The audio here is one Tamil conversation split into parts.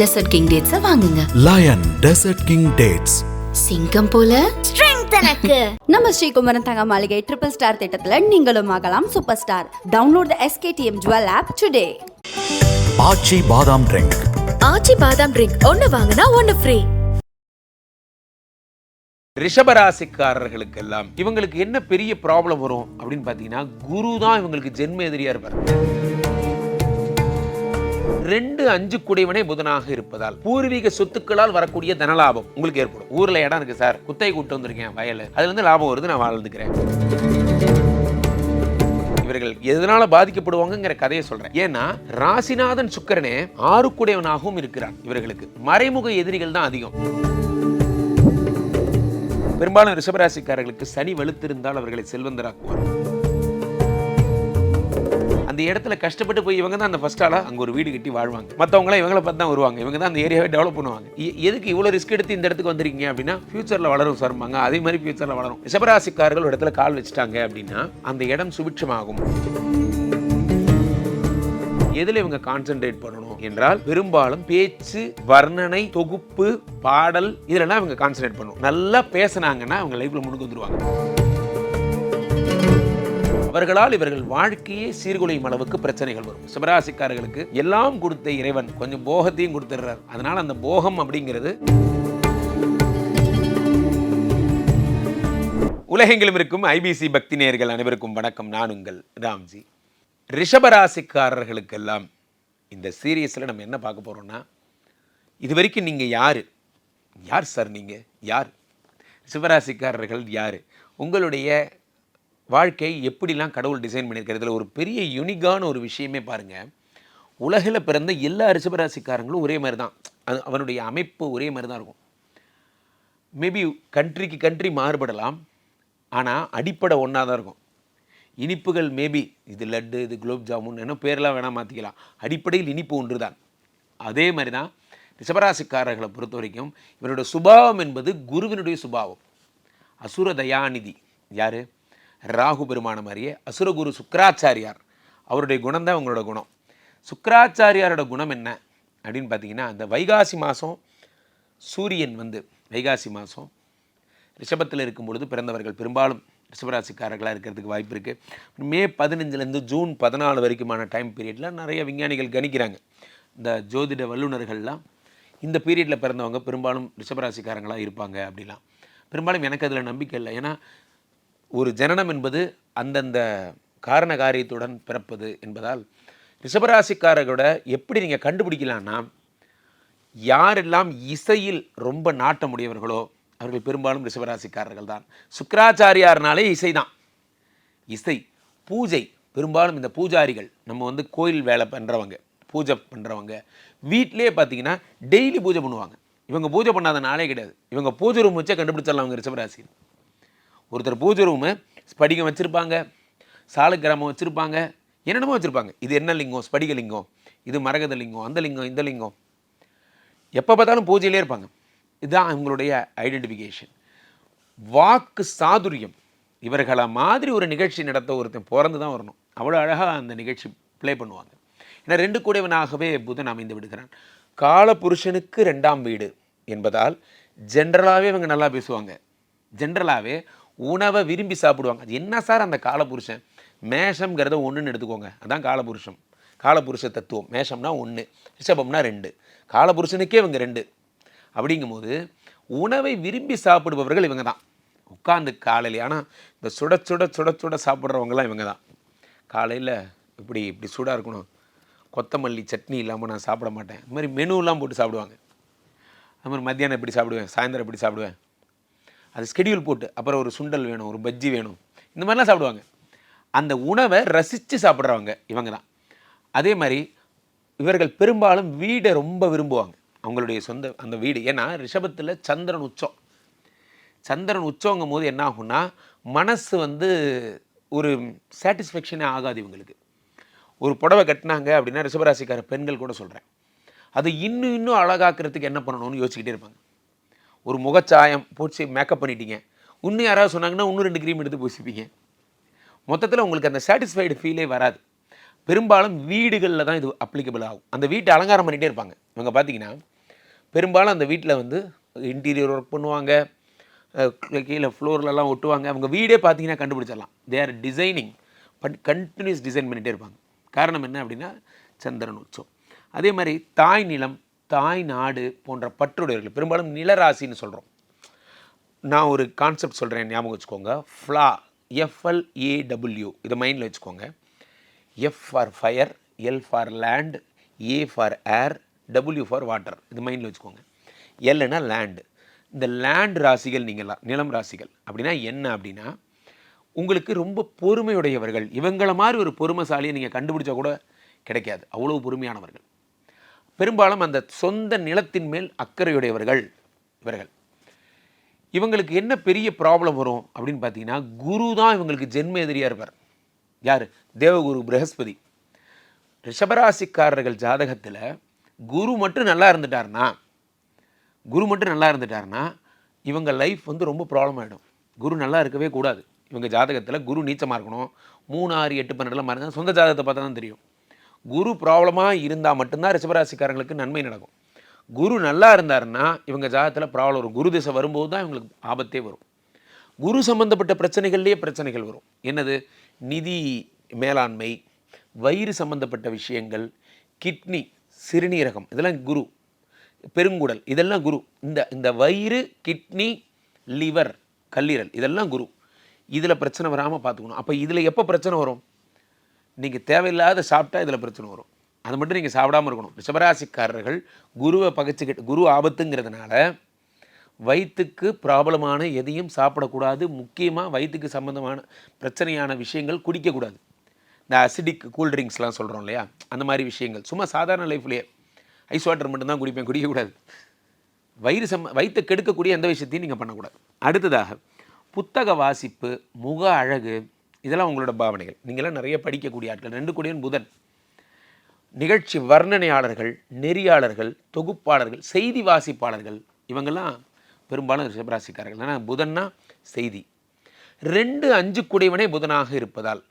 டெசர்ட் கிங் டேட்ஸை வாங்குங்க. லயன் டெசர்ட் கிங் டேட்ஸ் சிங்கம் போல? ஸ்ட்ரெங்த் எனக்கு. நம்ம ஸ்ரீகுமரன் தங்க மாளிகை ட்ரிபிள் ஸ்டார் திட்டத்துல நீங்களும் ஆகலாம் super star download the SKTM jewel app today Aachi பாதாம் ட்ரிங்க் ஆச்சி பாதாம் ட்ரிங்க் ஒன்னு வாங்கினா ஒன்னு ஃப்ரீ ரிஷபராசிக்காரர்களுக்கெல்லாம் இவங்களுக்கு என்ன பெரிய ப்ராப்ளம் வரும் அப்படின்னு பார்த்தீங்கன்னா குரு தான் இவங்களுக்கு ஜென்ம எதிரியா இருப்பார். ரெண்டு அஞ்சு குடைவனே புதனாக இருப்பதால் பூர்வீக சொத்துக்களால் வரக்கூடிய தனலாபம் உங்களுக்கு ஏற்படும். ஊர்ல இடம் இருக்கு சார். குத்தை கூட்டு வந்திருக்கேன் வயல். அதுல இருந்து லாபம் வருது நான் வாழ்ந்துக்கிறேன். இவர்கள் எதனால பாதிக்கப்படுவாங்கங்கிற கதையை சொல்றேன். ஏன்னா ராசிநாதன் சுக்கிரனே ஆறு குடைவனாகவும் இருக்கிறான் இவர்களுக்கு மறைமுக எதிரிகள் தான் அதிகம். பெரும்பாலும் ரிஷபராசிக்காரர்களுக்கு சனி வலுத்திருந்தால் அவர்களை செல்வந்தராக்குவார். அந்த இடத்துல கஷ்டப்பட்டு போய் இவங்க தான் அந்த ஃபஸ்ட் ஆளா அங்க ஒரு வீடு கட்டி வாழ்வாங்க. மற்றவங்களாம் இவங்களை பார்த்து தான் வருவாங்க. இவங்க தான் அந்த ஏரியாவை டெவலப் பண்ணுவாங்க. எதுக்கு இவ்வளோ ரிஸ்க் எடுத்து இந்த இடத்துக்கு வந்திருக்கீங்க அப்படின்னா ஃபியூச்சரில் வளரும் சார்பாங்க அதே மாதிரி ஃபியூச்சரில் வளரும். ரிஷபராசிக்காரர்கள் ஒரு இடத்துல கால் வச்சுட்டாங்க அப்படின்னா அந்த இடம் சுபிட்சமாகும். எதில் இவங்க கான்சென்ட்ரேட் பண்ணணும் என்றால் பெரும்பாலும் பேச்சு வர்ணனை தொகுப்பு பாடல் இதிலெல்லாம் இவங்க கான்சென்ட்ரேட் பண்ணணும். நல்லா பேசுனாங்கன்னா அவங்க லைஃப்பில் முன்னுக்கு வந்துருவாங்க. அவர்களால் இவர்கள் வாழ்க்கையே சீர்குலையும் அளவுக்கு பிரச்சனைகள் வரும். சிவராசிக்காரர்களுக்கு எல்லாம் கொடுத்த இறைவன் கொஞ்சம் போகத்தையும் கொடுத்துடுறார். அதனால் அந்த போகம் அப்படிங்கிறது உலகெங்கிலும் இருக்கும் ஐபிசி பக்தி நேயர்கள் அனைவருக்கும் வணக்கம். நான் உங்கள் ராம்ஜி. ரிஷபராசிக்காரர்களுக்கெல்லாம் இந்த சீரியஸில் நம்ம என்ன பார்க்க போகிறோம்னா இது வரைக்கும் நீங்கள் யார்? யார் சார் நீங்கள் யார்? ரிஷபராசிக்காரர்கள் யார்? உங்களுடைய வாழ்க்கை எப்படிலாம் கடவுள் டிசைன் பண்ணியிருக்கிறதுல ஒரு பெரிய யுனிக்கான ஒரு விஷயமே பாருங்கள் உலகில் பிறந்த எல்லா ரிஷபராசிக்காரங்களும் ஒரே மாதிரி தான் அது அவனுடைய அமைப்பு ஒரே மாதிரி தான் இருக்கும். மேபி கண்ட்ரிக்கு கண்ட்ரி மாறுபடலாம். ஆனால் அடிப்படை ஒன்றா தான் இருக்கும். இனிப்புகள் மேபி இது லட்டு இது குலோப் ஜாமுன் என்ன பேரெல்லாம் வேணால் மாற்றிக்கலாம் அடிப்படையில் இனிப்பு ஒன்று தான் அதே மாதிரி தான் ரிஷபராசிக்காரர்களை பொறுத்த வரைக்கும் இவருடைய சுபாவம் என்பது குருவினுடைய சுபாவம். அசுர தயாநிதி. யார்? ராகு பெருமான மாதிரியே அசுரகுரு சுக்கராச்சாரியார். அவருடைய குணம் தான் உங்களோட குணம். சுக்கராச்சாரியாரோட குணம் என்ன? அப்படின்னு பார்த்தீங்கன்னா அந்த வைகாசி மாதம் சூரியன் வந்து வைகாசி மாதம் ரிஷபத்தில் இருக்கும் பொழுது பிறந்தவர்கள் பெரும்பாலும் ரிஷபராசிக்காரர்களாக இருக்கிறதுக்கு வாய்ப்பு இருக்குது மே பதினஞ்சுலேருந்து ஜூன் பதினாலு வரைக்குமான டைம் பீரியடில் நிறைய விஞ்ஞானிகள் கணிக்கிறாங்க. இந்த ஜோதிட வல்லுநர்கள்லாம் இந்த பீரியடில் பிறந்தவங்க பெரும்பாலும் ரிஷபராசிக்காரங்களாக இருப்பாங்க அப்படிலாம். பெரும்பாலும் எனக்கு அதில் நம்பிக்கை இல்லை. ஏன்னா ஒரு ஜனனம் என்பது அந்தந்த காரண காரியத்துடன் பிறப்பது என்பதால் ரிஷபராசிக்காரர்களோட எப்படி நீங்கள் கண்டுபிடிக்கலான்னா யாரெல்லாம் இசையில் ரொம்ப நாட்டமுடையவர்களோ அவர்கள் பெரும்பாலும் ரிஷபராசிக்காரர்கள் தான் சுக்கராச்சாரியார்னாலே இசை தான் இசை பூஜை பெரும்பாலும் இந்த பூஜாரிகள் நம்ம வந்து கோயில் வேலை பண்ணுறவங்க பூஜை பண்ணுறவங்க வீட்டிலே பார்த்தீங்கன்னா டெய்லி பூஜை பண்ணுவாங்க. இவங்க பூஜை பண்ணாத நாளே கிடையாது. இவங்க பூஜை ரூம் வச்சே கண்டுபிடிச்சிடலாம் அவங்க ரிஷபராசி ஒருத்தர் பூஜை ரூமு ஸ்படிகம் வச்சுருப்பாங்க சாலக்கிராமம் வச்சுருப்பாங்க என்னென்னமோ வச்சுருப்பாங்க. இது என்ன லிங்கம்? ஸ்படிக லிங்கம் இது மரகத லிங்கம் அந்த லிங்கம் இந்த லிங்கம். எப்போ பார்த்தாலும் பூஜையிலே இருப்பாங்க. இதுதான் அவங்களுடைய ஐடென்டிஃபிகேஷன் வாக்கு சாதுரியம். இவர்களை மாதிரி ஒரு நிகழ்ச்சி நடத்த ஒருத்தன் பிறந்து தான் வரணும். அவ்வளோ அழகாக அந்த நிகழ்ச்சி ப்ளே பண்ணுவாங்க. ஏன்னா ரெண்டு கூடையவனாகவே புதன் அமைந்து விடுகிறான். காலபுருஷனுக்கு ரெண்டாம் வீடு என்பதால் ஜென்ரலாகவே இவங்க நல்லா பேசுவாங்க. ஜென்ரலாகவே உணவை விரும்பி சாப்பிடுவாங்க. அது என்ன சார் அந்த காலபுருஷன்? மேஷம்ங்கிறத ஒன்றுன்னு எடுத்துக்கோங்க. அதான் காலபுருஷம். காலபுருஷ தத்துவம். மேஷம்னா ஒன்று ரிஷபம்னா ரெண்டு. காலபுருஷனுக்கே இவங்க ரெண்டு. அப்படிங்கும்போது உணவை விரும்பி சாப்பிடுபவர்கள் இவங்க தான் உட்காந்து காலையில் ஆனால் இந்த சுட சுட சுட சுட சாப்பிட்றவங்கலாம் இவங்க தான் காலையில் இப்படி இப்படி சூடாக இருக்கணும். கொத்தமல்லி சட்னி இல்லாமல் நான் சாப்பிட மாட்டேன். இது மாதிரி மெனுலாம் போட்டு சாப்பிடுவாங்க. அது மாதிரி மத்தியானம் எப்படி சாப்பிடுவேன்? சாயந்தரம் எப்படி சாப்பிடுவேன்? அது ஸ்கெடியூல் போட்டு அப்புறம் ஒரு சுண்டல் வேணும் ஒரு பஜ்ஜி வேணும் இந்த மாதிரிலாம் சாப்பிடுவாங்க. அந்த உணவை ரசித்து சாப்பிட்றவங்க இவங்க தான். அதே மாதிரி இவர்கள் பெரும்பாலும் வீடை ரொம்ப விரும்புவாங்க. அவங்களுடைய சொந்த அந்த வீடு. ஏன்னா ரிஷபத்தில் சந்திரன் உச்சம். சந்திரன் உச்சங்கும் போது என்ன ஆகும்னா மனசு வந்து ஒரு சாட்டிஸ்ஃபேக்ஷனே ஆகாது இவங்களுக்கு. ஒரு புடவை கட்டினாங்க அப்படின்னா ரிஷபராசிக்கார பெண்கள் கூட சொல்கிறேன் அது இன்னும் இன்னும் அழகாக்கிறதுக்கு என்ன பண்ணணும்னு யோசிச்சுக்கிட்டே இருப்பாங்க. ஒரு முகச்சாயம் போச்சு மேக்கப் பண்ணிட்டீங்க. இன்னும் யாராவது சொன்னாங்கன்னா இன்னும் ரெண்டு க்ரீம் எடுத்து பூசிப்பீங்க. மொத்தத்தில் உங்களுக்கு அந்த சாட்டிஸ்ஃபைடு ஃபீலே வராது. பெரும்பாலும் வீடுகளில் தான் இது அப்ளிகபிள் ஆகும். அந்த வீட்டை அலங்காரம் பண்ணிகிட்டே இருப்பாங்க. இவங்க பார்த்தீங்கன்னா பெரும்பாலும் அந்த வீட்டில் வந்து இன்டீரியர் ஒர்க் பண்ணுவாங்க. கீழே ஃப்ளோர்லலாம் ஒட்டுவாங்க. அவங்க வீடே பார்த்தீங்கன்னா கண்டுபிடிச்சிடலாம். They are designing but continuous design பண்ணிகிட்டே இருப்பாங்க. காரணம் என்ன அப்படின்னா சந்திரன் உற்சவம். அதே மாதிரி தாய் நிலம் தாய் நாடு போன்ற பற்றுடையவர்கள் பெரும்பாலும் நிலராசின்னு சொல்கிறோம் நான் ஒரு கான்செப்ட் சொல்கிறேன் ஞாபகம் வச்சுக்கோங்க. ஃப்ளா எஃப்எல்ஏடபிள்யூ இதை மைண்டில் வச்சுக்கோங்க. F for fire L for land A for air W for water இது மைண்டில் வச்சுக்கோங்க. எல்னா லேண்டு இந்த லேண்ட் ராசிகள் நீங்கள்லாம் நிலம் ராசிகள் அப்படின்னா என்ன அப்படின்னா உங்களுக்கு ரொம்ப பொறுமையுடையவர்கள். இவங்கள மாதிரி ஒரு பொறுமைசாலியை நீங்கள் கண்டுபிடிச்சா கூட கிடைக்காது. அவ்வளோ பொறுமையானவர்கள். பெரும்பாலும் அந்த சொந்த நிலத்தின் மேல் அக்கறையுடையவர்கள் இவர்கள். இவங்களுக்கு என்ன பெரிய ப்ராப்ளம் வரும் அப்படின்னு பார்த்தீங்கன்னா குரு தான் இவங்களுக்கு ஜென்ம எதிரியாக இருப்பார். யார்? தேவகுரு பிரகஸ்பதி. ரிஷபராசிக்காரர்கள் ஜாதகத்தில் குரு மட்டும் நல்லா இருந்துட்டாருன்னா குரு மட்டும் நல்லா இருந்துட்டார்னா இவங்க லைஃப் வந்து ரொம்ப ப்ராப்ளம் ஆகிடும் குரு நல்லா இருக்கவே கூடாது. இவங்க ஜாதகத்தில் குரு நீச்சமாக இருக்கணும். மூணு ஆறு எட்டு பன்னெண்டுலாம் மாறினா சொந்த ஜாதகத்தை பார்த்தா தான் தெரியும். குரு ப்ராப்ளமாக இருந்தால் மட்டும்தான் ரிஷபராசிக்காரங்களுக்கு நன்மை நடக்கும். குரு நல்லா இருந்தாருன்னா இவங்க ஜாதகத்தில் ப்ராப்ளம் வரும். குரு திசை வரும்போது தான் இவங்களுக்கு ஆபத்தே வரும். குரு சம்பந்தப்பட்ட பிரச்சனைகள்லேயே பிரச்சனைகள் வரும். என்னது? நிதி மேலாண்மை வயிறு சம்பந்தப்பட்ட விஷயங்கள் கிட்னி சிறுநீரகம் இதெல்லாம் குரு. பெருங்குடல் இதெல்லாம் குரு. இந்த இந்த வயிறு கிட்னி லிவர் கல்லீரல் இதெல்லாம் குரு. இதில் பிரச்சனை வராமல் பார்த்துக்கணும். அப்போ இதில் எப்போ பிரச்சனை வரும்? நீங்கள் தேவையில்லாத சாப்பிட்டா இதில் பிரச்சனை வரும். அது மட்டும் நீங்கள் சாப்பிடாம இருக்கணும். ரிஷபராசிக்காரர்கள் குருவை பகைச்சிக்கிட்டு குரு ஆபத்துங்கிறதுனால வயிற்றுக்கு ப்ராப்ளமான எதையும் சாப்பிடக்கூடாது. முக்கியமாக வயிற்றுக்கு சம்மந்தமான பிரச்சனையான விஷயங்கள் குடிக்கக்கூடாது. இந்த அசிடிக் கூல்ட்ரிங்க்ஸ்லாம் சொல்கிறோம் இல்லையா? அந்த மாதிரி விஷயங்கள். சும்மா சாதாரண லைஃப்லேயே ஐஸ் வாட்டர் மட்டும்தான் குடிப்பேன் குடிக்கக்கூடாது. வயிறு சம்ம வயிற்றை கெடுக்கக்கூடிய எந்த விஷயத்தையும் நீங்கள் பண்ணக்கூடாது. அடுத்ததாக புத்தக வாசிப்பு முக அழகு இதெல்லாம் உங்களோட பாவனைகள். நீங்களாம் நிறைய படிக்கக்கூடிய ஆட்கள். ரெண்டு கூடியன் புதன். நிகழ்ச்சி வர்ணனையாளர்கள் நெறியாளர்கள் தொகுப்பாளர்கள் செய்தி வாசிப்பாளர்கள் இவங்கெல்லாம் பெரும்பாலும் ரிஷபராசிக்காரர்கள். ஏன்னா புதன்னா செய்தி. ரெண்டு அஞ்சு குடைவனே புதனாக இருப்பதால்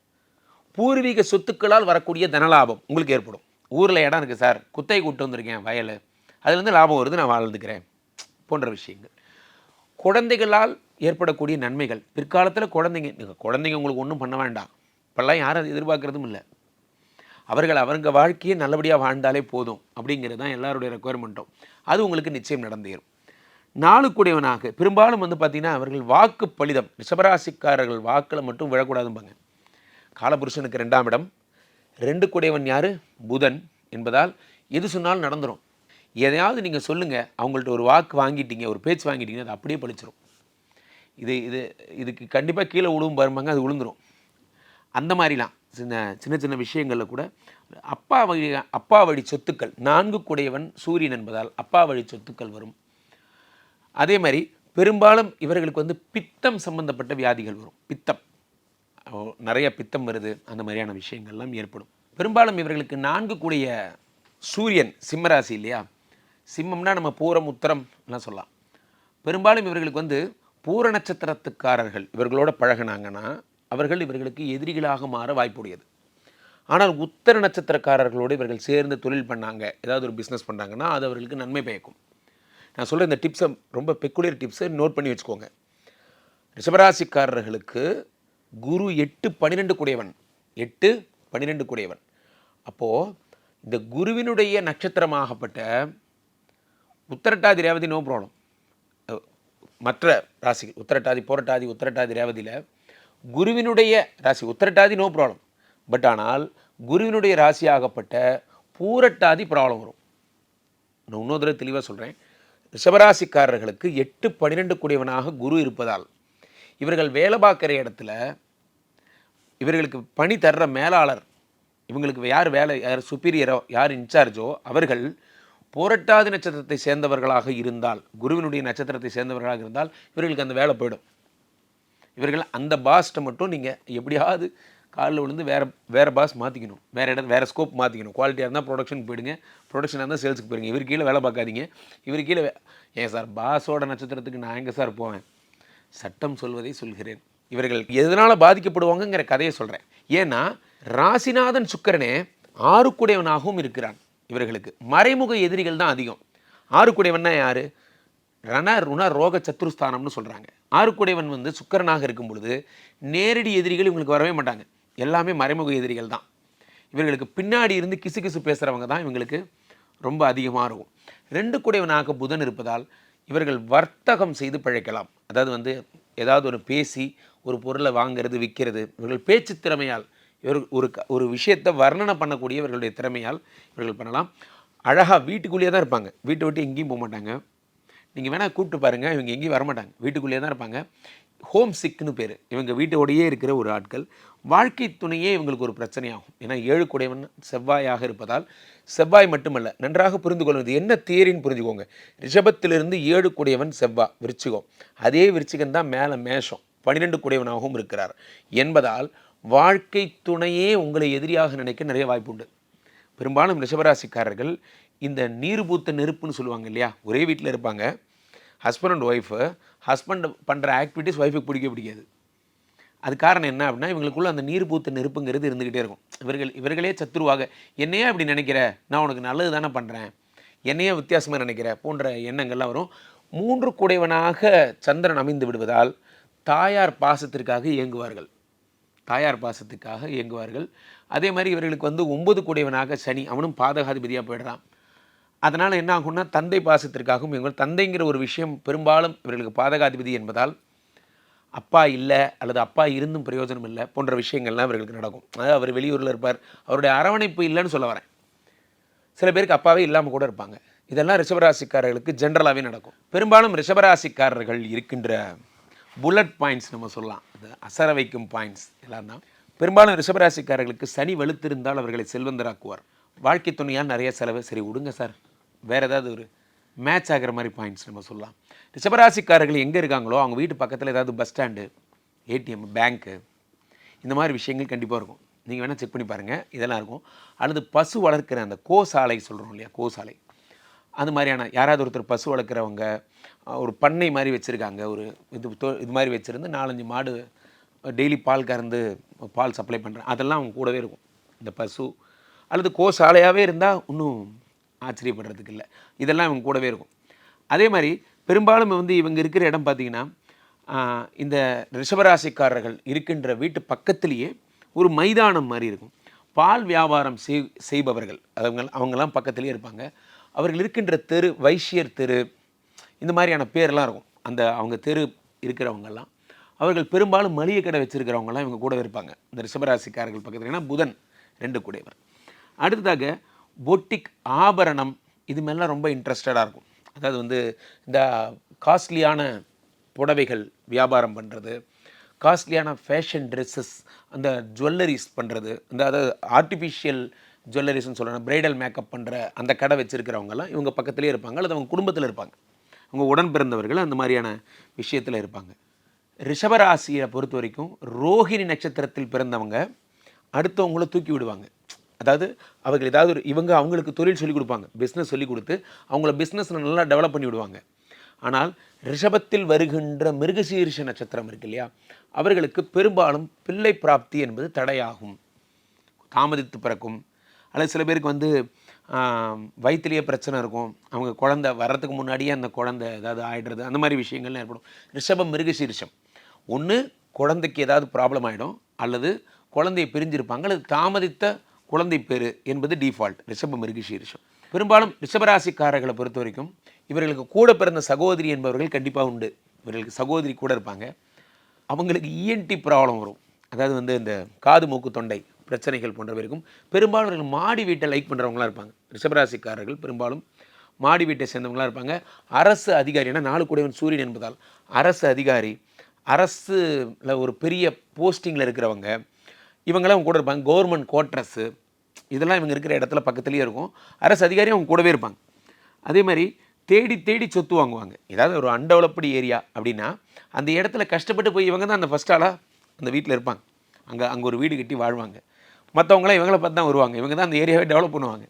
பூர்வீக சொத்துக்களால் வரக்கூடிய தனலாபம் உங்களுக்கு ஏற்படும். ஊரில் இடம் இருக்குது சார். குத்தை கூட்டு வந்திருக்கேன் வயல். அதுலேருந்து லாபம் வருது நான் வாழ்ந்துக்கிறேன். போன்ற விஷயங்கள். குழந்தைகளால் ஏற்படக்கூடிய நன்மைகள். பிற்காலத்தில் குழந்தைங்க நீங்கள் குழந்தைங்க உங்களுக்கு ஒன்றும் பண்ண வேண்டாம். இப்போல்லாம் யாரும் அதை எதிர்பார்க்குறதும் இல்லை. அவர்கள் அவங்க வாழ்க்கையை நல்லபடியாக வாழ்ந்தாலே போதும் அப்படிங்கிறது தான் எல்லாருடைய ரெக்குயர்மெண்ட்டும் அது உங்களுக்கு நிச்சயம் நடந்தேறும் நாளுக்குடையவனாக பெரும்பாலும் வந்து பார்த்திங்கன்னா அவர்கள் வாக்கு பலிதம் ரிஷபராசிக்காரர்கள் வாக்கில் மட்டும் விழக்கூடாதும்பாங்க. காலபுருஷனுக்கு ரெண்டாம் இடம். ரெண்டு கூடையவன் யார்? புதன் என்பதால் எது சொன்னாலும் நடந்துடும் எதையாவது நீங்கள் சொல்லுங்கள் அவங்கள்ட்ட ஒரு வாக்கு வாங்கிட்டீங்க ஒரு பேச்சு வாங்கிட்டீங்கன்னா அது அப்படியே பழிச்சிரும். இது இது இதுக்கு கண்டிப்பாக கீழே விழுவும் பாருமாங்க அது விழுந்துடும் அந்த மாதிரிலாம் சின்ன சின்ன சின்ன விஷயங்களில் கூட அப்பா வழி அப்பா வழி சொத்துக்கள் நான்கு குடையவன் சூரியன் என்பதால் அப்பா வழி சொத்துக்கள் வரும். அதே மாதிரி பெரும்பாலும் இவர்களுக்கு வந்து பித்தம் சம்பந்தப்பட்ட வியாதிகள் வரும். பித்தம். நிறைய பித்தம் வருது அந்த மாதிரியான விஷயங்கள்லாம் ஏற்படும். பெரும்பாலும் இவர்களுக்கு நான்கு கூடிய சூரியன் சிம்மராசி இல்லையா? சிம்மம்னா நம்ம பூரம் உத்தரம் எல்லாம் சொல்லலாம். பெரும்பாலும் இவர்களுக்கு வந்து பூர நட்சத்திரத்துக்காரர்கள் இவர்களோட பழகுனாங்கன்னா அவர்கள் இவர்களுக்கு எதிரிகளாக மாற வாய்ப்புடையது. ஆனால் உத்தர நட்சத்திரக்காரர்களோடு இவர்கள் சேர்ந்து தொழில் பண்ணாங்க ஏதாவது ஒரு பிஸ்னஸ் பண்ணாங்கன்னா அது அவர்களுக்கு நன்மை பயக்கும். நான் சொல்கிற இந்த டிப்ஸை ரொம்ப பெக்குலியர் டிப்ஸை நோட் பண்ணி வச்சுக்கோங்க. ரிஷபராசிக்காரர்களுக்கு குரு எட்டு பன்னிரெண்டு குடையவன் எட்டு பன்னிரெண்டு குடையவன். அப்போது இந்த குருவினுடைய நட்சத்திரமாகப்பட்ட உத்தரட்டாதி ரேவதி நோ ப்ராப்ளம் மற்ற ராசிகள் உத்தரட்டாதி போரட்டாதி உத்தரட்டாதி ரேவதியில் குருவினுடைய ராசி உத்தரட்டாதி நோ ப்ராப்ளம் பட் ஆனால் குருவினுடைய ராசியாகப்பட்ட பூரட்டாதி ப்ராப்ளம் வரும். நான் இன்னொரு தடவை தெளிவாக சொல்கிறேன் ரிஷபராசிக்காரர்களுக்கு எட்டு பன்னிரெண்டு கூடியவனாக குரு இருப்பதால் இவர்கள் வேலை பார்க்குற இடத்துல இவர்களுக்கு பணி தர்ற மேலாளர் இவங்களுக்கு யார் வேலை யார் சுப்பீரியரோ யார் இன்சார்ஜோ அவர்கள் புரட்டாதி நட்சத்திரத்தை சேர்ந்தவர்களாக இருந்தால் குருவினுடைய நட்சத்திரத்தை சேர்ந்தவர்களாக இருந்தால் இவர்களுக்கு அந்த வேலை போயிடும். இவர்கள் அந்த பாஸ்ட்டை மட்டும் நீங்கள் எப்படியாவது காலில் விழுந்து வேறு வேறு பாஸ் மாற்றிக்கணும் வேறு இடம் வேறு ஸ்கோப் மாற்றிக்கணும் குவாலிட்டியாக இருந்தால் ப்ரொடக்ஷனுக்கு போயிடுங்க. ப்ரொடக்ஷனாக இருந்தால் சேல்ஸுக்கு போயிடுங்க இவர் கீழே வேலை பார்க்காதீங்க. இவர் கீழே ஏன் சார் பாஸோட நட்சத்திரத்துக்கு நான் எங்கே சார் போவேன்? சட்டம் சொல்வதை சொல்கிறேன். இவர்கள் எதனால் பாதிக்கப்படுவாங்கங்கிற கதையை சொல்கிறேன் ஏன்னா ராசிநாதன் சுக்கிரனே ஆறுக்குடையவனாகவும் இருக்கிறான். இவர்களுக்கு. மறைமுக எதிரிகள் தான் அதிகம். ஆறுக்குடையவன்னா யாரு? ரண ருண ரோக சத்துருஸ்தானம்னு சொல்கிறாங்க ஆறுக்குடையவன் வந்து சுக்கரனாக இருக்கும் பொழுது நேரடி எதிரிகள் இவங்களுக்கு வரவே மாட்டாங்க. எல்லாமே மறைமுக எதிரிகள் தான். இவர்களுக்கு பின்னாடி இருந்து கிசு கிசு பேசுகிறவங்க தான் இவங்களுக்கு ரொம்ப அதிகமாக இருக்கும். ரெண்டு குடைவனாக புதன் இருப்பதால் இவர்கள் வர்த்தகம் செய்து பிழைக்கலாம். அதாவது வந்து ஏதாவது ஒரு பேசி ஒரு பொருளை வாங்குறது விற்கிறது இவர்கள் பேச்சு திறமையால் இவர் ஒரு க- ஒரு விஷயத்தை வர்ணனை பண்ணக்கூடிய இவர்களுடைய திறமையால் இவர்கள் பண்ணலாம். அழகாக வீட்டுக்குள்ளேயே தான் இருப்பாங்க. வீட்டை விட்டு எங்கேயும் போக மாட்டாங்க. நீங்கள் வேணால் கூப்பிட்டு பாருங்கள் இவங்க எங்கேயும் வரமாட்டாங்க வீட்டுக்குள்ளேயே தான் இருப்பாங்க. ஹோம் சிக்னு பேர். இவங்க வீட்டோடையே இருக்கிற ஒரு ஆட்கள். வாழ்க்கை துணையே இவங்களுக்கு ஒரு பிரச்சனையாகும். ஏன்னா ஏழு குடையவன் செவ்வாயாக இருப்பதால் செவ்வாய் மட்டுமல்ல நன்றாக புரிந்து கொள்வது என்ன தேரின்னு புரிஞ்சுக்கோங்க. ரிஷபத்திலிருந்து ஏழு குடையவன் செவ்வா விருச்சிகம். அதே விருச்சிகம் தான் மேலே மேஷம். பன்னிரெண்டு குடையவனாகவும் இருக்கிறார். என்பதால் வாழ்க்கை துணையே உங்களை எதிரியாக நினைக்க நிறைய வாய்ப்பு உண்டு. பெரும்பாலும் ரிஷபராசிக்காரர்கள் இந்த நீர் பூத்த நெருப்புன்னு சொல்லுவாங்க இல்லையா? ஒரே வீட்டில் இருப்பாங்க. ஹஸ்பண்ட் அண்ட் ஒய்ஃபு ஹஸ்பண்ட் பண்ணுற ஆக்டிவிட்டீஸ் ஒய்ஃபுக்கு பிடிக்க பிடிக்காது. அது காரணம் என்ன அப்படின்னா இவங்களுக்குள்ள அந்த நீர் பூத்த நெருப்புங்கிறது இருந்துக்கிட்டே இருக்கும். இவர்கள் இவர்களே சத்துருவாக என்னையே அப்படி நினைக்கிற? நான் உனக்கு நல்லது தானே பண்ணுறேன் என்னையே வித்தியாசமாக நினைக்கிற? போன்ற எண்ணங்கள்லாம் வரும். மூன்று குடைவனாக சந்திரன் அமைந்து விடுவதால் தாயார் பாசத்திற்காக இயங்குவார்கள். தாயார் பாசத்துக்காக இயங்குவார்கள். அதே மாதிரி இவர்களுக்கு வந்து ஒன்பது குடைவனாக சனி அவனும் பாதகாதிபதியாக போயிடுறான். அதனால் என்ன ஆகும்னா தந்தை பாசத்திற்காகவும் இவங்க தந்தைங்கிற ஒரு விஷயம் பெரும்பாலும் இவர்களுக்கு பாதகாதிபதி என்பதால் அப்பா இல்லை அல்லது அப்பா இருந்தும் பிரயோஜனம் இல்லை போன்ற விஷயங்கள்லாம் இவர்களுக்கு நடக்கும். அதாவது அவர் வெளியூரில் இருப்பார். அவருடைய அரவணைப்பு இல்லைன்னு சொல்ல வரேன். சில பேருக்கு அப்பாவே இல்லாமல் கூட இருப்பாங்க. இதெல்லாம் ரிஷபராசிக்காரர்களுக்கு ஜென்ரலாகவே நடக்கும். பெரும்பாலும் ரிஷபராசிக்காரர்கள் இருக்கின்ற புல்லட் பாயிண்ட்ஸ் நம்ம சொல்லலாம். அது அசர வைக்கும் பாயிண்ட்ஸ் எல்லாம் தான். பெரும்பாலும் ரிஷபராசிக்காரர்களுக்கு சனி வலுத்திருந்தால் அவர்களை செல்வந்தராக்குவார். வாழ்க்கை துணையால் நிறைய செலவு. சரி விடுங்க சார் வேறு ஏதாவது ஒரு மேட்ச் ஆகிற மாதிரி பாயிண்ட்ஸ் நம்ம சொல்லலாம். ரிஷபராசிக்காரர்கள் எங்கே இருக்காங்களோ அவங்க வீட்டு பக்கத்தில் ஏதாவது பஸ் ஸ்டாண்டு ஏடிஎம் பேங்க்கு இந்த மாதிரி விஷயங்கள் கண்டிப்பாக இருக்கும். நீங்கள் வேணால் செக் பண்ணி பாருங்கள் இதெல்லாம் இருக்கும். அல்லது பசு வளர்க்குற அந்த கோசாலை சொல்கிறோம் இல்லையா? கோசாலை. அது மாதிரியான யாராவது ஒருத்தர் பசு வளர்க்குறவங்க ஒரு பண்ணை மாதிரி வச்சுருக்காங்க ஒரு இது இது மாதிரி வச்சுருந்து நாலஞ்சு மாடு டெய்லி பால் கறந்து பால் சப்ளை பண்ணுறேன் அதெல்லாம் அவங்க கூடவே இருக்கும். இந்த பசு அல்லது கோசாலையாகவே இருந்தால் இன்னும் ஆச்சரியப்படுறதுக்கு இல்லை. இதெல்லாம் இவங்க கூடவே இருக்கும். அதே மாதிரி பெரும்பாலும் வந்து இவங்க இருக்கிற இடம் பார்த்திங்கன்னா இந்த ரிஷபராசிக்காரர்கள் இருக்கின்ற வீட்டு பக்கத்திலேயே ஒரு மைதானம் மாதிரி இருக்கும். பால் வியாபாரம் செய் செய்பவர்கள் அவங்க அவங்கெல்லாம் பக்கத்துலேயே இருப்பாங்க. அவர்கள் இருக்கின்ற தெரு வைஷ்யர் தெரு இந்த மாதிரியான பேர்லாம் இருக்கும். அந்த அவங்க தெரு இருக்கிறவங்கெல்லாம். அவர்கள் பெரும்பாலும் மளிகை கடை வச்சுருக்கிறவங்கலாம் இவங்க கூட இருப்பாங்க. இந்த ரிஷபராசிக்காரர்கள் பக்கத்தில். ஏன்னா புதன் ரெண்டு கூடையவர். அடுத்ததாக பொட்டிக் ஆபரணம் இது மேலாம் ரொம்ப இன்ட்ரெஸ்டடாக இருக்கும். அதாவது வந்து இந்த காஸ்ட்லியான புடவைகள் வியாபாரம் பண்ணுறது காஸ்ட்லியான ஃபேஷன் ட்ரெஸ்ஸஸ் அந்த ஜுவல்லரிஸ் பண்ணுறது இந்த அதாவது ஆர்டிஃபிஷியல் ஜுவல்லரிஸ்னு சொல்லணும் பிரைடல் மேக்கப் பண்ணுற அந்த கடை வச்சுருக்கிறவங்கலாம் இவங்க பக்கத்துலேயே இருப்பாங்க அல்லது அவங்க குடும்பத்தில் இருப்பாங்க. அவங்க உடன் பிறந்தவர்கள் அந்த மாதிரியான விஷயத்தில் இருப்பாங்க. ரிஷபராசியை பொறுத்த வரைக்கும் ரோஹிணி நட்சத்திரத்தில் பிறந்தவங்க அடுத்தவங்கள தூக்கி விடுவாங்க. அதாவது அவர்கள் ஏதாவது ஒரு இவங்க அவங்களுக்கு தொழில் சொல்லிக் கொடுப்பாங்க பிஸ்னஸ் சொல்லிக் கொடுத்து அவங்கள பிஸ்னஸ் நல்லா டெவலப் பண்ணி விடுவாங்க. ஆனால் ரிஷபத்தில் வருகின்ற மிருகசீரிஷ நட்சத்திரம் இருக்கு இல்லையா அவர்களுக்கு பெரும்பாலும் பிள்ளை பிராப்தி என்பது தடையாகும். தாமதித்து பிறக்கும் அல்லது சில பேருக்கு வந்து வயிற்றுலேயே பிரச்சனை இருக்கும். அவங்க குழந்த வர்றதுக்கு முன்னாடியே அந்த குழந்தை ஏதாவது ஆயிடுறது அந்த மாதிரி விஷயங்கள்லாம் ஏற்படும். ரிஷபம் மிருகசீரிஷம் ஒன்று குழந்தைக்கு ஏதாவது ப்ராப்ளம் ஆகிடும் அல்லது குழந்தையை பிரிஞ்சிருப்பாங்க அல்லது தாமதித்த குழந்தை பேர் என்பது டிஃபால்ட் ரிஷப மிருகசீரிஷம் பெரும்பாலும் ரிஷபராசிக்காரர்களை பொறுத்த வரைக்கும் இவர்களுக்கு கூட பிறந்த சகோதரி என்பவர்கள் கண்டிப்பாக உண்டு. இவர்களுக்கு சகோதரி கூட இருப்பாங்க. அவங்களுக்கு இஎன்டி ப்ராப்ளம் வரும். அதாவது வந்து இந்த காது மூக்கு தொண்டை பிரச்சனைகள் போன்றவை இருக்கும். பெரும்பாலும் மாடி வீட்டை லைக் பண்ணுறவங்களாம் இருப்பாங்க. ரிஷபராசிக்காரர்கள் பெரும்பாலும் மாடி வீட்டை சேர்ந்தவங்களாம் இருப்பாங்க. அரசு அதிகாரி ஏன்னா நாலு கூடவன் சூரியன் என்பதால் அரசு அதிகாரி அரசுல ஒரு பெரிய போஸ்டிங்கில் இருக்கிறவங்க இவங்கெல்லாம் அவங்க கூட இருப்பாங்க. கவர்மெண்ட் குவார்ட்டர்ஸு இதெல்லாம் இவங்க இருக்கிற இடத்துல பக்கத்துலேயே இருக்கும். அரசு அதிகாரி அவங்க கூடவே இருப்பாங்க. அதே மாதிரி தேடி தேடி சொத்து வாங்குவாங்க. ஏதாவது ஒரு அன்டெவலப்டு ஏரியா அப்படின்னா அந்த இடத்துல கஷ்டப்பட்டு போய் இவங்க தான் அந்த ஃபஸ்ட் ஆளாக அந்த வீட்டில் இருப்பாங்க. அங்கே அங்கே ஒரு வீடு கட்டி வாழ்வாங்க. மற்றவங்களாம் இவங்களை பார்த்து தான் வருவாங்க. இவங்க தான் அந்த ஏரியாவை டெவலப் பண்ணுவாங்க.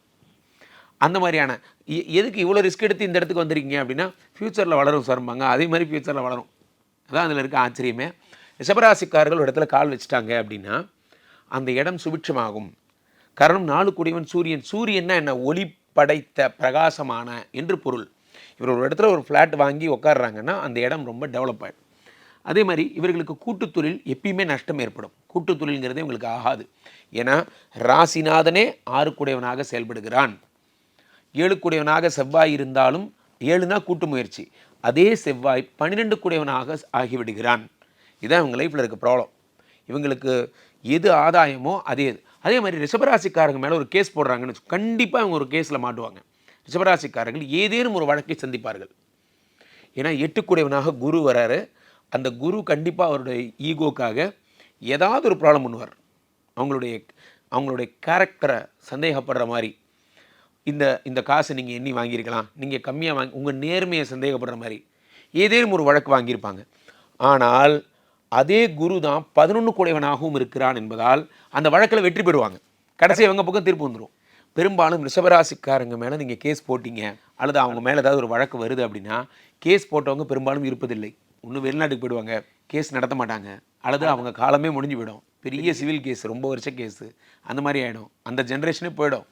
அந்த மாதிரியான எ- எதுக்கு இவ்வளோ ரிஸ்க் எடுத்து இந்த இடத்துக்கு வந்திருக்கீங்க அப்படின்னா ஃப்யூச்சரில் வளரும் சார்பாங்க அதே மாதிரி ஃப்யூச்சரில் வளரும். அதான் அதில் இருக்க ஆச்சரியமே. ரிஷபராசிக்காரர்கள் ஒரு இடத்துல கால் வச்சுட்டாங்க அப்படின்னா அந்த இடம் சுபிட்சமாகும். காரணம் நாலு கூடியவன் சூரியன். சூரியன்னா என்ன? ஒளி படைத்த பிரகாசமான என்று பொருள். இவர் ஒரு இடத்துல ஒரு ஃப்ளாட் வாங்கி உட்காடுறாங்கன்னா அந்த இடம் ரொம்ப டெவலப் ஆகிடும் அதே மாதிரி இவர்களுக்கு கூட்டுத்தொழில் எப்பயுமே நஷ்டம் ஏற்படும். கூட்டுத்தொழில்ங்கிறதே இவங்களுக்கு ஆகாது. ஏன்னா ராசிநாதனே ஆறுக்குடையவனாக செயல்படுகிறான். ஏழுக்குடையவனாக செவ்வாய் இருந்தாலும் ஏழுனா கூட்டு முயற்சி. அதே செவ்வாய் பன்னிரெண்டு கூடையவனாக ஆகிவிடுகிறான். இதுதான் இவங்க லைஃப்பில் இருக்க ப்ராப்ளம் இவங்களுக்கு எது ஆதாயமோ அதே இது. அதே மாதிரி ரிஷபராசிக்காரங்க மேலே ஒரு கேஸ் போடுறாங்கன்னு கண்டிப்பாக இவங்க ஒரு கேஸில் மாட்டுவாங்க. ரிஷபராசிக்காரர்கள் ஏதேனும் ஒரு வழக்கை சந்திப்பார்கள். ஏன்னா எட்டுக்குடையவனாக குரு வராரு. அந்த குரு கண்டிப்பாக அவருடைய ஈகோக்காக ஏதாவது ஒரு ப்ராப்ளம் பண்ணுவார். அவங்களுடைய அவங்களுடைய கேரக்டரை சந்தேகப்படுற மாதிரி. இந்த இந்த காசு நீங்கள் எண்ணி வாங்கியிருக்கலாம். நீங்கள் கம்மியாக வாங்கி உங்கள் நேர்மையை சந்தேகப்படுற மாதிரி. ஏதேனும் ஒரு வழக்கு வாங்கியிருப்பாங்க. ஆனால் அதே குரு தான் பதினொன்று குடைவனாகவும் இருக்கிறான் என்பதால் அந்த வழக்கில் வெற்றி பெறுவாங்க. கடைசி அவங்க பக்கம் தீர்ப்பு வந்துடும் பெரும்பாலும் ரிஷபராசிக்காரங்க மேலே நீங்கள் கேஸ் போட்டீங்க. அல்லது அவங்க மேலே ஏதாவது ஒரு வழக்கு வருது அப்படின்னா கேஸ் போட்டவங்க பெரும்பாலும் இருப்பதில்லை. இன்னும் வெளிநாட்டுக்கு போயிடுவாங்க. கேஸ் நடத்த மாட்டாங்க. அல்லது அவங்க காலமே முடிஞ்சு போயிடும். பெரிய சிவில் கேஸ் ரொம்ப வருஷ கேஸு. அந்த மாதிரி ஆகிடும் அந்த ஜென்ரேஷனே போயிடும்.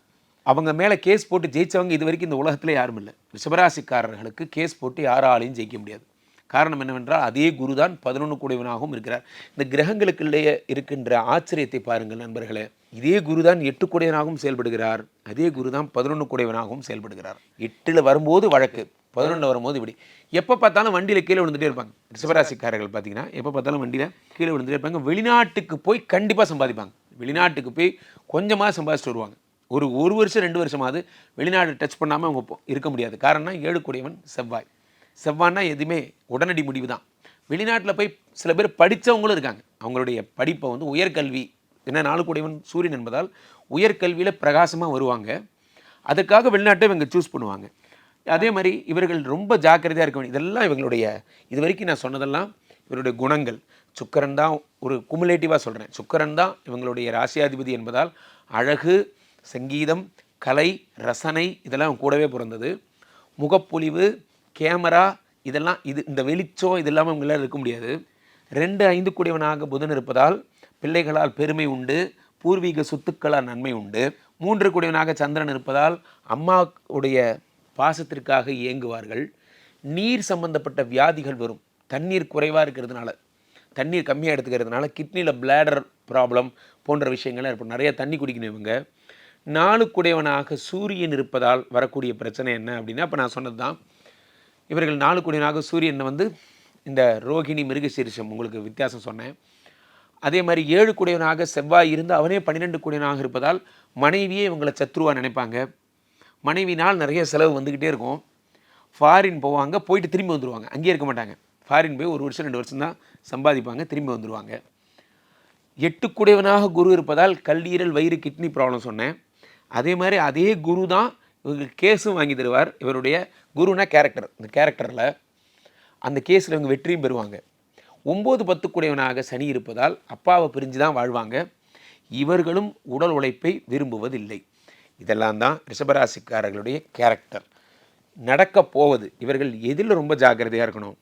அவங்க மேலே கேஸ் போட்டு ஜெயிச்சவங்க இது வரைக்கும் இந்த உலகத்தில் யாரும் இல்லை. ரிஷபராசிக்காரர்களுக்கு கேஸ் போட்டு யாராலையும் ஜெயிக்க முடியாது. காரணம் என்னவென்றால் அதே குரு தான் பதினொன்று கூடியவனாகவும் இருக்கிறார். இந்த கிரகங்களுக்குள்ளேயே இருக்கின்ற ஆச்சரியத்தை பாருங்கள் நண்பர்களே. இதே குரு தான் எட்டு கூடையவனாகவும் செயல்படுகிறார். அதே குரு தான் பதினொன்று கூடையவனாகவும் செயல்படுகிறார். எட்டில் வரும்போது வழக்கு. பதினொன்று வரும்போது இப்படி. எப்போ பார்த்தாலும் வண்டியில் கீழே விழுந்துட்டே இருப்பாங்க. ரிசவராசிக்காரர்கள் பார்த்தீங்கன்னா எப்போ பார்த்தாலும் வண்டியில் கீழே விழுந்துட்டே இருப்பாங்க. வெளிநாட்டுக்கு போய் கண்டிப்பாக சம்பாதிப்பாங்க. வெளிநாட்டுக்கு போய் கொஞ்சமாக சம்பாதிச்சுட்டு வருவாங்க. ஒரு ஒரு வருஷம் ரெண்டு வருஷமாவது வெளிநாடு டச் பண்ணாமல் அவங்க இருக்க முடியாது. காரணம்னா ஏழு கூடியவன் செவ்வாய். செவ்வாய்னா எதுவுமே உடனடி முடிவு தான். வெளிநாட்டில் போய் சில பேர் படித்தவங்களும் இருக்காங்க. அவங்களுடைய படிப்பை வந்து உயர்கல்வி என்ன நாளுக்குடையவன் சூரியன் என்பதால் உயர்கல்வியில் பிரகாசமாக வருவாங்க. அதுக்காக வெளிநாட்டை இவங்க சூஸ் பண்ணுவாங்க. அதே மாதிரி இவர்கள் ரொம்ப ஜாக்கிரதையாக இருக்க வேண்டிய இதெல்லாம் இவங்களுடைய இது வரைக்கும் நான் சொன்னதெல்லாம் இவருடைய குணங்கள். சுக்கரன் தான் ஒரு குமுலேட்டிவாக சொல்கிறேன் சுக்கரன் தான் இவங்களுடைய ராசியாதிபதி என்பதால் அழகு சங்கீதம் கலை ரசனை இதெல்லாம் கூடவே பிறந்தது. முகப்பொலிவு கேமரா இதெல்லாம் இது இந்த வெளிச்சம் இது இல்லாமல் இவங்களால் இருக்க முடியாது. ரெண்டு ஐந்து கூடியவனாக புதன் இருப்பதால் பிள்ளைகளால் பெருமை உண்டு பூர்வீக சொத்துக்களால் நன்மை உண்டு. மூன்று கூடியவனாக சந்திரன் இருப்பதால் அம்மாவுடைய பாசத்திற்காக இயங்குவார்கள். நீர் சம்பந்தப்பட்ட வியாதிகள் வரும். தண்ணீர் குறைவாக இருக்கிறதுனால தண்ணீர் கம்மியாக எடுத்துக்கிறதுனால கிட்னியில் பிளாடர் ப்ராப்ளம் போன்ற விஷயங்கள்லாம் இருப்போம் நிறைய தண்ணி குடிக்கணும் இவங்க. நாளுக்குடையவனாக சூரியன் இருப்பதால் வரக்கூடிய பிரச்சனை என்ன அப்படின்னா இப்போ நான் சொன்னது தான். இவர்கள் நாளுக்குடையவனாக சூரியனை வந்து இந்த ரோகிணி மிருகசீரிஷம் உங்களுக்கு வித்தியாசம் சொன்னேன். அதே மாதிரி ஏழு குடையவனாக செவ்வாய் இருந்து அவனே பன்னிரெண்டு குடையனாக இருப்பதால் மனைவியே இவங்களை சத்ருவாக நினைப்பாங்க. மனைவினால் நிறைய செலவு வந்துக்கிட்டே இருக்கும். ஃபாரின் போவாங்க போயிட்டு திரும்பி வந்துடுவாங்க அங்கேயே இருக்க மாட்டாங்க. ஃபாரின் போய் ஒரு வருஷம் ரெண்டு வருஷம் தான் சம்பாதிப்பாங்க திரும்பி வந்துடுவாங்க எட்டுக்குடையவனாக குரு இருப்பதால் கல்லீரல் வயிறு கிட்னி ப்ராப்ளம் சொன்னேன். அதே மாதிரி அதே குரு தான் இவங்களுக்கு கேஸும் வாங்கி தருவார். இவருடைய குருனா கேரக்டர் இந்த கேரக்டரில் அந்த கேஸில் இவங்க வெற்றியும் பெறுவாங்க. ஒம்பது பத்துக்குடையவனாக சனி இருப்பதால் அப்பாவை பிரிஞ்சு தான் வாழ்வாங்க. இவர்களும் உடல் உழைப்பை விரும்புவதில்லை. இதெல்லாம் தான் ரிஷபராசிக்காரர்களுடைய கேரக்டர் நடக்க போவது இவர்கள் எதில் ரொம்ப ஜாக்கிரதையாக இருக்கணும்?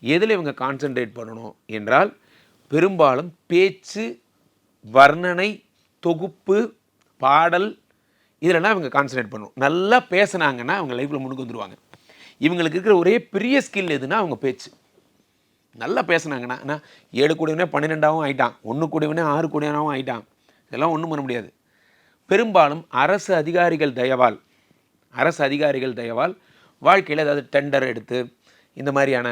எதில் இவங்க கான்சென்ட்ரேட் பண்ணணும் என்றால் பெரும்பாலும் பேச்சு வர்ணனை தொகுப்பு பாடல் இதிலெல்லாம் இவங்க கான்சன்ட்ரேட் பண்ணணும் நல்லா பேசுனாங்கன்னா அவங்க லைஃப்பில் முன்னுக்கு வந்துடுவாங்க இவங்களுக்கு இருக்கிற ஒரே பெரிய ஸ்கில் எதுனா அவங்க பேச்சு. நல்லா பேசுனாங்கன்னா ஆனா, ஏழு கூடியவனே பன்னிரெண்டாவும் ஆகிட்டான் ஒன்று கூடியவனே ஆறு கூடியவனாகவும் ஆகிட்டான் இதெல்லாம் ஒன்றும் பண்ண முடியாது. பெரும்பாலும் அரசு அதிகாரிகள் தயவால் அரசு அதிகாரிகள் தயவால் வாழ்க்கையில் ஏதாவது டெண்டர் எடுத்து இந்த மாதிரியான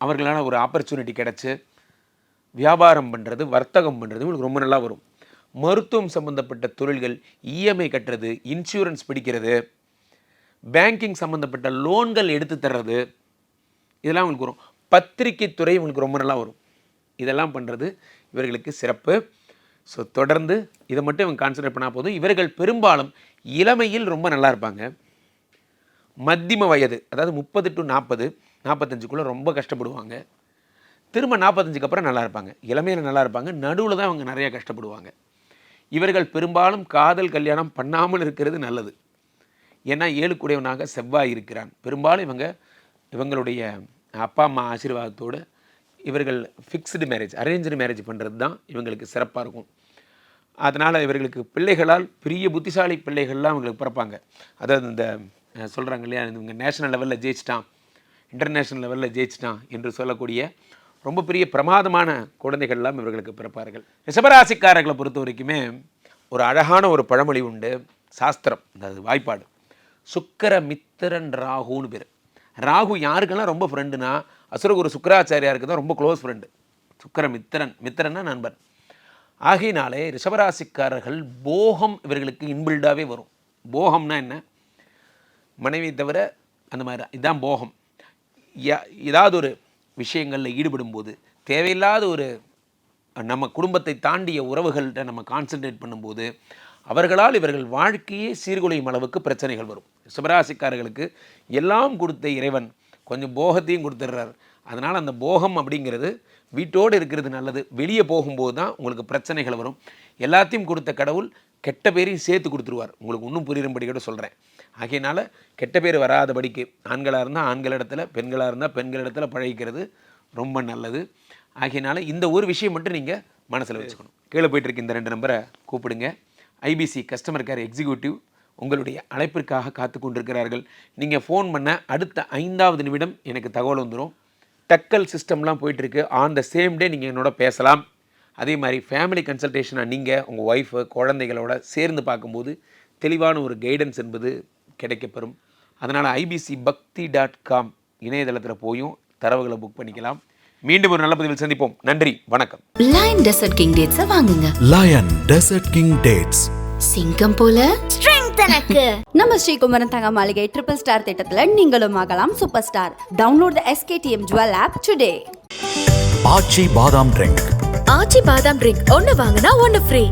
அவர்களான ஒரு ஆப்பர்ச்சுனிட்டி கிடச்சி வியாபாரம் பண்ணுறது வர்த்தகம் பண்ணுறது உங்களுக்கு ரொம்ப நல்லா வரும். மருத்துவம் சம்மந்தப்பட்ட தொழில்கள் இஎம்ஐ கட்டுறது இன்சூரன்ஸ் பிடிக்கிறது பேங்கிங் சம்மந்தப்பட்ட லோன்கள் எடுத்து தர்றது இதெல்லாம் உங்களுக்கு வரும். பத்திரிகை துறை உங்களுக்கு ரொம்ப நல்லா வரும். இதெல்லாம் பண்ணுறது இவர்களுக்கு சிறப்பு. ஸோ தொடர்ந்து இதை மட்டும் இவங்க கான்சன்ட்ரேட் பண்ணால் போதும். இவர்கள் பெரும்பாலும் இளமையில் ரொம்ப நல்லா இருப்பாங்க. மத்தியம வயது அதாவது முப்பது டு நாற்பது நாற்பத்தஞ்சுக்குள்ளே ரொம்ப கஷ்டப்படுவாங்க. திரும்ப நாற்பத்தஞ்சுக்கு அப்புறம் நல்லா இருப்பாங்க. இளமையில் நல்லா இருப்பாங்க. நடுவில் தான் அவங்க நிறையா கஷ்டப்படுவாங்க. இவர்கள் பெரும்பாலும் காதல் கல்யாணம் பண்ணாமல் இருக்கிறது நல்லது. ஏன்னா ஏழுக்குடையவனாக செவ்வாய் இருக்கிறான். பெரும்பாலும் இவங்க இவங்களுடைய அப்பா அம்மா ஆசீர்வாதத்தோடு இவர்கள் ஃபிக்ஸ்டு மேரேஜ் அரேஞ்சு மேரேஜ் பண்ணுறது தான் இவங்களுக்கு சிறப்பாக இருக்கும். அதனால் இவர்களுக்கு பிள்ளைகளால் பெரிய புத்திசாலி பிள்ளைகள்லாம் இவங்களுக்கு பிறப்பாங்க. அதாவது இந்த சொல்கிறாங்க இல்லையா இவங்க நேஷனல் லெவலில் ஜெயிச்சிட்டான் இன்டர்நேஷ்னல் லெவலில் ஜெயிச்சிட்டான் என்று சொல்லக்கூடிய ரொம்ப பெரிய பிரமாதமான குழந்தைகள்லாம் இவர்களுக்கு பிறப்பார்கள். ரிஷபராசிக்காரர்களை பொறுத்த வரைக்குமே ஒரு அழகான ஒரு பழமொழி உண்டு சாஸ்திரம் அதாவது வாய்ப்பாடு. சுக்கர மித்திரன் ராகுன்னு பேர். ராகு யாருக்கெல்லாம் ரொம்ப ஃப்ரெண்டுனா அசுரகுரு சுக்கராச்சாரியாருக்கு தான் ரொம்ப க்ளோஸ் ஃப்ரெண்டு சுக்கர மித்திரன் மித்திரன்னா நண்பன். ஆகையினாலே ரிஷபராசிக்காரர்கள் போகம் இவர்களுக்கு இன்பில்டாகவே வரும். போகம்னா என்ன? மனைவி தவிர அந்த மாதிரி தான். இதுதான் போகம். யா- ஏதாவது ஒரு விஷயங்களில் ஈடுபடும்போது தேவையில்லாத ஒரு நம்ம குடும்பத்தை தாண்டிய உறவுகள்கிட்ட நம்ம கான்சென்ட்ரேட் பண்ணும்போது அவர்களால் இவர்கள் வாழ்க்கையே சீர்குலையும் அளவுக்கு பிரச்சனைகள் வரும். சிவராசிக்காரர்களுக்கு எல்லாம் கொடுத்த இறைவன் கொஞ்சம் போகத்தையும் கொடுத்துட்றார். அதனால் அந்த போகம் அப்படிங்கிறது வீட்டோடு இருக்கிறது நல்லது. வெளியே போகும்போது தான் உங்களுக்கு பிரச்சனைகள் வரும். எல்லாத்தையும் கொடுத்த கடவுள் கெட்ட பேரையும் சேர்த்து கொடுத்துருவார். உங்களுக்கு இன்னும் புரியும்படி கூட சொல்கிறேன் ஆகையினால கெட்ட பேர் வராதபடிக்கு ஆண்களாக இருந்தால் ஆண்களிடத்துல பெண்களாக இருந்தால் பெண்களிடத்துல பழகிக்கிறது ரொம்ப நல்லது. ஆகையினால இந்த ஒரு விஷயம் மட்டும் நீங்கள் மனசில் வச்சுக்கணும். கீழே போயிட்டுருக்கு இந்த ரெண்டு நம்பரை கூப்பிடுங்க. ஐபிசி கஸ்டமர் கேர் எக்ஸிக்யூட்டிவ் உங்களுடைய அழைப்பிற்காக காத்து கொண்டிருக்கிறார்கள் நீங்கள் ஃபோன் பண்ண அடுத்த ஐந்தாவது நிமிடம் எனக்கு தகவல் வந்துடும் டக்கல் சிஸ்டம்லாம் போயிட்டுருக்கு. ஆன் த சேம் டே நீங்கள் என்னோட பேசலாம். அதே மாதிரி ஃபேமிலி கன்சல்டேஷனாக நீங்கள் உங்கள் ஒய்ஃபு குழந்தைகளோட சேர்ந்து பார்க்கும்போது தெளிவான ஒரு கைடன்ஸ் என்பது கிடைக்கப்பெறும். அதனால் ஐபிசி பக்தி டாட் காம் இணையதளத்தில் போயும் தரவுகளை புக் பண்ணிக்கலாம். மீண்டும் ஒரு நல்ல பதிவில் சந்திப்போம். நன்றி வணக்கம். லயன் டெசர்ட் கிங் டேட்ஸ வாங்குங்க. Lion Desert King Dates. சிங்கம் போல எனக்கு நம்ம ஸ்ரீகுமரன் தங்க மாளிகை ட்ரிபிள் ஸ்டார் திட்டத்துல நீங்களும் ஆகலாம் super star download the SKTM jewel app today Aachi பாதாம் ட்ரிங்க் ஆச்சி பாதாம் ட்ரிங்க் ஒன்னு வாங்கினா ஒன்னு ஃப்ரீ